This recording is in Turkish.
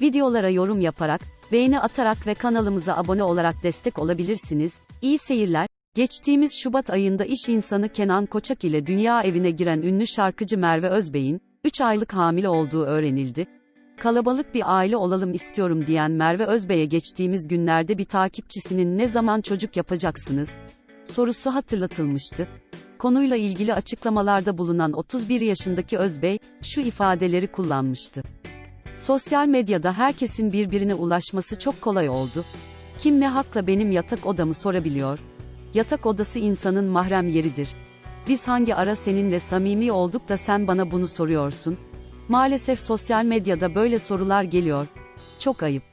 Videolara yorum yaparak, beğeni atarak ve kanalımıza abone olarak destek olabilirsiniz. İyi seyirler. Geçtiğimiz Şubat ayında iş insanı Kenan Koçak ile dünya evine giren ünlü şarkıcı Merve Özbey'in 3 aylık hamile olduğu öğrenildi. Kalabalık bir aile olalım istiyorum diyen Merve Özbey'e geçtiğimiz günlerde bir takipçisinin ne zaman çocuk yapacaksınız sorusu hatırlatılmıştı. Konuyla ilgili açıklamalarda bulunan 31 yaşındaki Özbey şu ifadeleri kullanmıştı. Sosyal medyada herkesin birbirine ulaşması çok kolay oldu. Kim ne hakla benim yatak odamı sorabiliyor? Yatak odası insanın mahrem yeridir. Biz hangi ara seninle samimi olduk da sen bana bunu soruyorsun? Maalesef sosyal medyada böyle sorular geliyor. Çok ayıp.